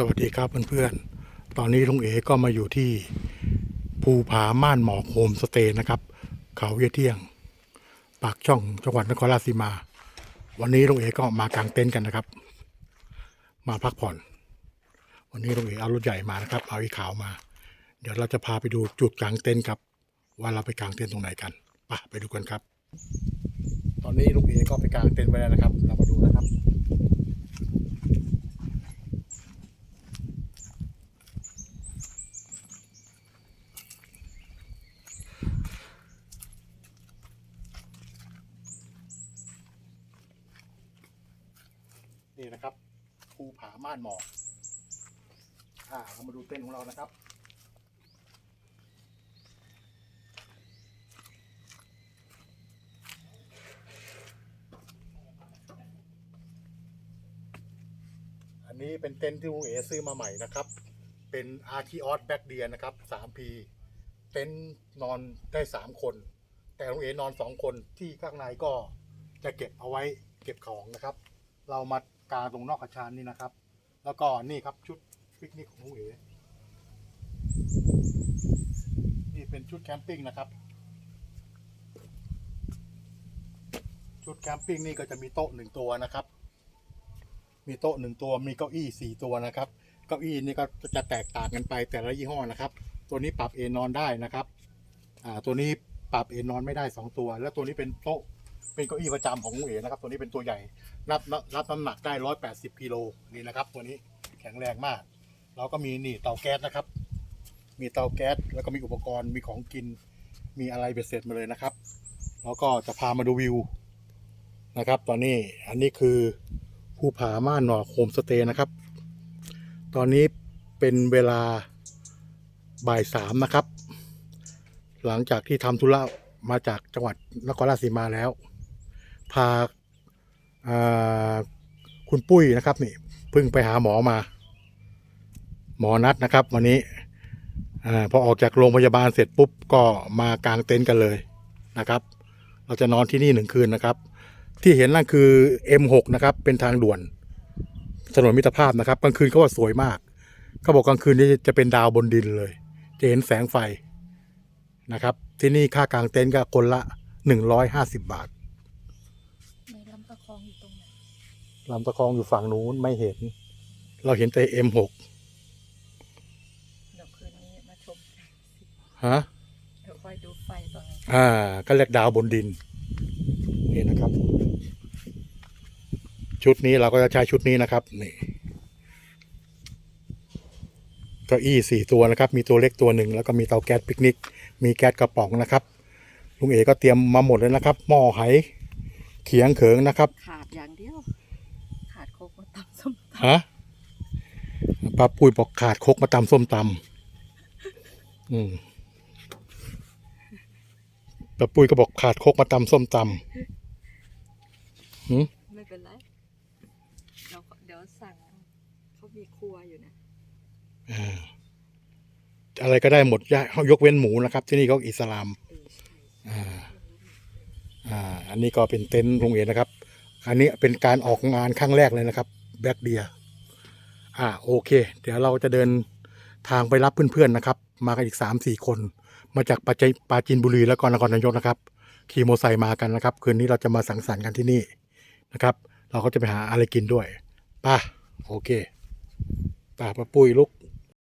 สวัสดีครับเพื่อนๆ ตอนนี้ลุงเอก็มาอยู่ที่ภูผาม่านหมอกโฮมสเตย์นะครับ เขาเวียเที่ยง ปากช่องจังหวัดนครราชสีมา วันนี้ลุงเอก็มากางเต็นท์กันนะครับ มาพักผ่อน วันนี้ลุงเอเอารถใหญ่มานะครับ เอาอีขาวมา เดี๋ยวเราจะพาไปดูจุดกางเต็นท์ครับ ว่าเราไปกางเต็นท์ตรงไหนกันไปไปดูกันครับ ตอนนี้ลุงเอก็ไปกางเต็นท์ไว้แล้วนะครับ เรามาดูนะครับ นี่นะครับภูผาม่านหมอกอ่าเรามาดูเต็นท์ของเรานะครับ อันนี้เป็นเต็นท์ที่ลุงเอซื้อมาใหม่นะครับ เป็นอาร์คิออสแบ็กเดียนะครับ 3P เต็นท์นอนได้ 3 คน แต่ลุงเอนอน 2 คนที่ข้างในก็จะเก็บเอาไว้เก็บของนะครับ เรามา กางตรงนอกอาคารนี่นะครับ แล้วก็นี่ครับชุดปิกนิกของลุงเอนี่เป็นชุดแคมปิ้งนะครับ ชุดแคมปิ้งนี่ก็จะมีโต๊ะหนึ่งตัวนะครับ มีโต๊ะหนึ่งตัวมีเก้าอี้สี่ตัวนะครับ เก้าอี้นี่ก็จะแตกต่างกันไปแต่ละยี่ห้อนะครับ ตัวนี้ปรับเอนนอนได้นะครับ อ่าตัวนี้ปรับเอนนอนไม่ได้สองตัว แล้วตัวนี้เป็นโต๊ะ เป็นเก้าอี้ประจำของลุงเอ๋นะครับ ตัวนี้เป็นตัวใหญ่รับรับน้ำหนักได้ร้อยแปดสิบกิโลนี่นะครับ ตัวนี้แข็งแรงมาก เราก็มีนี่เตาแก๊สนะครับ มีเตาแก๊สแล้วก็มีอุปกรณ์มีของกิน มีอะไรเบ็ดเสร็จมาเลยนะครับ แล้วก็จะพามาดูวิวนะครับ ตอนนี้อันนี้คือภูผาม่านหนอกโฮมสเตย์นะครับ ตอนนี้เป็นเวลาบ่ายสามนะครับ หลังจากที่ทำธุระมาจากจังหวัดนครราชสีมาแล้ว พาคุณปุ้ยนะครับนี่เพิ่งไปหาหมอมา หมอนัดนะครับ วันนี้อพอออกจากโรงพยาบาลเสร็จปุ๊บก็มากางเต็นท์กันเลยนะครับ เราจะนอนที่นี่หนึ่งคืนนะครับ ที่เห็นนั่นคือ M6 นะครับ เป็นทางด่วนถนนมิตรภาพนะครับกลางคืนเขาว่าสวยมากเขาบอกกลางคืนนี้จะเป็นดาวบนดินเลย จะเห็นแสงไฟนะครับ ที่นี่ค่ากางเต็นท์ก็คนละ 150 บาท องอยู่ตรงไหนลำตะคองอยู่ฝั่งนู้นไม่เห็น เราเห็นแต่ M6 เดี๋ยวคืนนี้มาชมกันฮะ เดี๋ยวค่อยดูไฟตอนนั้นอ่า ก็เรียกดาวบนดิน นี่นะครับ ชุดนี้เราก็จะใช้ชุดนี้นะครับ นี่เก้าอี้สี่ตัวนะครับ มีตัวเล็กตัวหนึ่งแล้วก็มีเตาแก๊สปิกนิก มีแก๊สกระป๋องนะครับ ลุงเอก็เตรียมมาหมดเลยนะครับ หม้อไห เขียงเขิงนะครับ ขาดอย่างเดียว ขาดโคกมาตำส้มตฮะป้าปุ้ยบอกขาดครกมาตำส้มตำอืมป้าปุ้ยก็บอกขาดครกมาตำส้มตำหืมำไม่เป็นไรเดี๋ยวเดี๋ยวสั่งเขามีครัวอยู่นะอ่าอะไรก็ได้หมดยะยกเว้นหมูนะครับ ที่นี่เขาอิสลาม เออใช่อ่า อ่าอันนี้ก็เป็นเต็นท์โรงเรียนนะครับ อันนี้เป็นการออกงานครั้งแรกเลยนะครับแบ็กเดียอ่าโอเค เดี๋ยวเราจะเดินทางไปรับเพื่อนๆนะครับ มากันอีกสามสี่คน มาจากปาจปาจีนบุรีและก็นครนายกนะครับขี่มอเตอร์ไซค์มากันนะครับ คืนนี้เราจะมาสังสรรค์กันที่นี่นะครับ เราก็จะไปหาอะไรกินด้วยป่ะโอเคป่ะป้าปุ้ยลุก